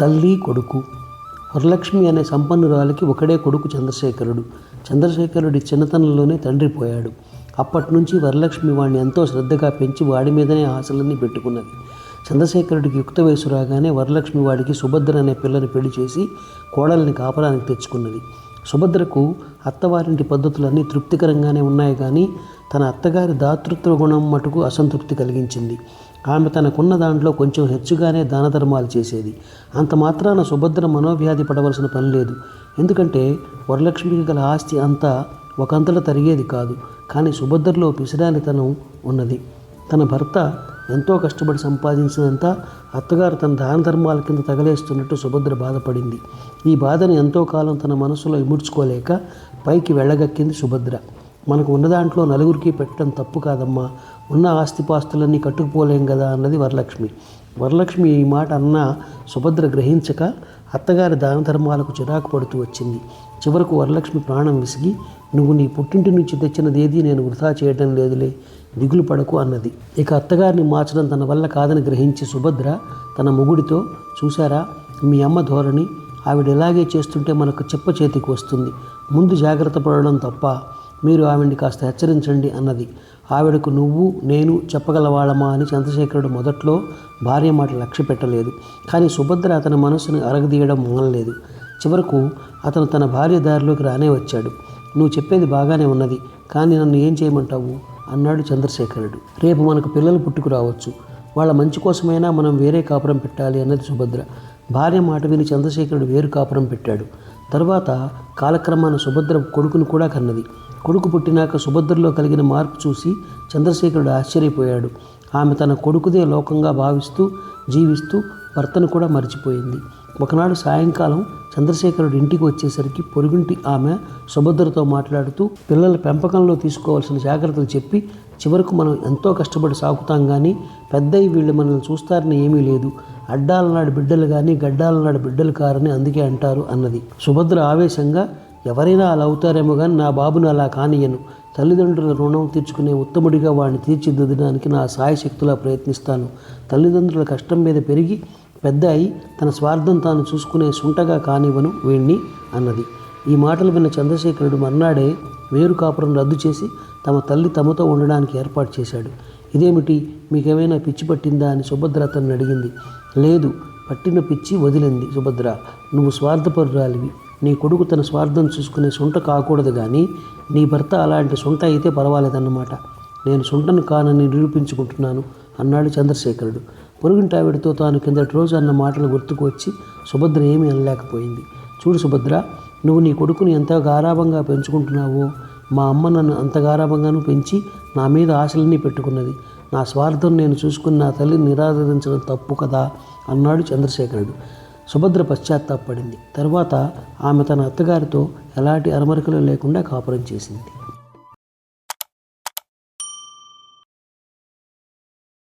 తల్లి కొడుకు. వరలక్ష్మి అనే సంపన్నురాలికి ఒకడే కొడుకు చంద్రశేఖరుడు. చంద్రశేఖరుడి చిన్నతనంలోనే తండ్రి పోయాడు. అప్పటి నుంచి వరలక్ష్మి వాడిని ఎంతో శ్రద్ధగా పెంచి వాడి మీదనే ఆశలన్నీ పెట్టుకున్నది. చంద్రశేఖరుడికి యుక్త వయసు రాగానే వరలక్ష్మి వాడికి సుభద్ర అనే పిల్లని పెళ్ళి చేసి కోడల్ని కాపడానికి తెచ్చుకున్నది. సుభద్రకు అత్తవారింటి పద్ధతులన్నీ తృప్తికరంగానే ఉన్నాయి కానీ తన అత్తగారి దాతృత్వ గుణం మటుకు అసంతృప్తి కలిగించింది. ఆమె తనకున్న దాంట్లో కొంచెం హెచ్చుగానే దాన ధర్మాలు చేసేది. అంత మాత్రాన సుభద్ర మనోవ్యాధి పడవలసిన పని లేదు. ఎందుకంటే వరలక్ష్మికి గల ఆస్తి అంతా ఒకంతలో తరిగేది కాదు. కానీ సుభద్రలో పిసిరానితనం ఉన్నది. తన భర్త ఎంతో కష్టపడి సంపాదించినంతా అత్తగారు తన దాన ధర్మాల కింద తగలేస్తున్నట్టు సుభద్ర బాధపడింది. ఈ బాధను ఎంతో కాలం తన మనసులో ఇముడ్చుకోలేక పైకి వెళ్ళగక్కింది సుభద్ర. మనకు ఉన్న దాంట్లో నలుగురికి పెట్టడం తప్పు కాదమ్మా. ఉన్న ఆస్తిపాస్తులన్నీ కట్టుకుపోలేం కదా అన్నది వరలక్ష్మి. వరలక్ష్మి ఈ మాట అన్న సుభద్ర గ్రహించక అత్తగారి దాన ధర్మాలకు చిరాకు పడుతూ వచ్చింది. చివరకు వరలక్ష్మి ప్రాణం విసిగి నువ్వు నీ పుట్టింటి నుంచి తెచ్చినదేది నేను వృధా చేయడం లేదులే దిగులు పడకు అన్నది. ఇక అత్తగారిని మార్చడం తన వల్ల కాదని గ్రహించి సుభద్ర తన మొగుడితో చూసారా మీ అమ్మ ధోరణి ఆవిడ ఇలాగే చేస్తుంటే మనకు చెప్ప చేతికి వస్తుంది. ముందు జాగ్రత్త పడడం తప్ప మీరు ఆవిడ్ని కాస్త హెచ్చరించండి అన్నది. ఆవిడకు నువ్వు నేను చెప్పగలవాళ్ళమా అని చంద్రశేఖరుడు మొదట్లో భార్య మాట లక్ష్య పెట్టలేదు. కానీ సుభద్ర అతని మనసును అరగదీయడం మానలేదు. చివరకు అతను తన భార్య దారిలోకి రానే వచ్చాడు. నువ్వు చెప్పేది బాగానే ఉన్నది కానీ నన్ను ఏం చేయమంటావు? అన్నాడు చంద్రశేఖరుడు. రేపు మనకు పిల్లలు పుట్టుకురావచ్చు వాళ్ళ మంచి కోసమైనా మనం వేరే కాపురం పెట్టాలి అన్నది సుభద్ర. భార్య మాట విని చంద్రశేఖరుడు వేరు కాపురం పెట్టాడు. తర్వాత కాలక్రమాన సుభద్ర కొడుకును కూడా కన్నది. కొడుకు పుట్టినాక సుభద్రలో కలిగిన మార్పు చూసి చంద్రశేఖరుడు ఆశ్చర్యపోయాడు. ఆమె తన కొడుకుదే లోకంగా భావిస్తూ జీవిస్తూ భర్తను కూడా మర్చిపోయింది. ఒకనాడు సాయంకాలం చంద్రశేఖరుడు ఇంటికి వచ్చేసరికి పొరుగుంటి ఆమె సుభద్రతో మాట్లాడుతూ పిల్లల పెంపకంలో తీసుకోవాల్సిన జాగ్రత్తలు చెప్పి చివరకు మనం ఎంతో కష్టపడి సాగుతాం కానీ పెద్దయి వీళ్ళు మనల్ని చూస్తారని ఏమీ లేదు. అడ్డాలనాడు బిడ్డలు కానీ గడ్డాలనాడు బిడ్డలు కారని అందుకే అంటారు అన్నది. సుభద్ర ఆవేశంగా ఎవరైనా అలా అవుతారేమో కానీ నా బాబును అలా కానియను తల్లిదండ్రుల రుణం తీర్చుకునే ఉత్తముడిగా వాడిని తీర్చిదిద్దడానికి నా సాయశక్తులా ప్రయత్నిస్తాను. తల్లిదండ్రుల కష్టం మీద పెరిగి పెద్ద అయి తన స్వార్థం తాను చూసుకునే సుంటగా కానివ్వను వీణ్ణి అన్నది. ఈ మాటలు విన్న చంద్రశేఖరుడు మర్నాడే వేరు కాపురం రద్దు చేసి తమ తల్లి తమతో ఉండడానికి ఏర్పాటు చేశాడు. ఇదేమిటి? మీకేమైనా పిచ్చి పట్టిందా అని సుభద్ర అతన్ని అడిగింది. లేదు పట్టిన పిచ్చి వదిలింది సుభద్ర. నువ్వు స్వార్థపరురాలివి. నీ కొడుకు తన స్వార్థం చూసుకునే సొంట కాకూడదు కానీ నీ భర్త అలాంటి సొంట అయితే పర్వాలేదన్నమాట. నేను సొంటను కానని నిరూపించుకుంటున్నాను అన్నాడు చంద్రశేఖరుడు. పొరుగుంటావిడితో తాను కిందటి రోజు అన్న మాటలు గుర్తుకు వచ్చి సుభద్ర ఏమీ అనలేకపోయింది. చూడు సుభద్ర నువ్వు నీ కొడుకుని ఎంత గారాభంగా పెంచుకుంటున్నావో మా అమ్మ నన్ను అంత గారాభంగాను పెంచి నా మీద ఆశలన్నీ పెట్టుకున్నది. నా స్వార్థం నేను చూసుకుని నా తల్లిని నిరాదరించడం తప్పు కదా అన్నాడు చంద్రశేఖరుడు. సుభద్ర పశ్చాత్తాపడింది. తర్వాత ఆమె తన అత్తగారితో ఎలాంటి అరమరికలు లేకుండా కాపురం చేసింది.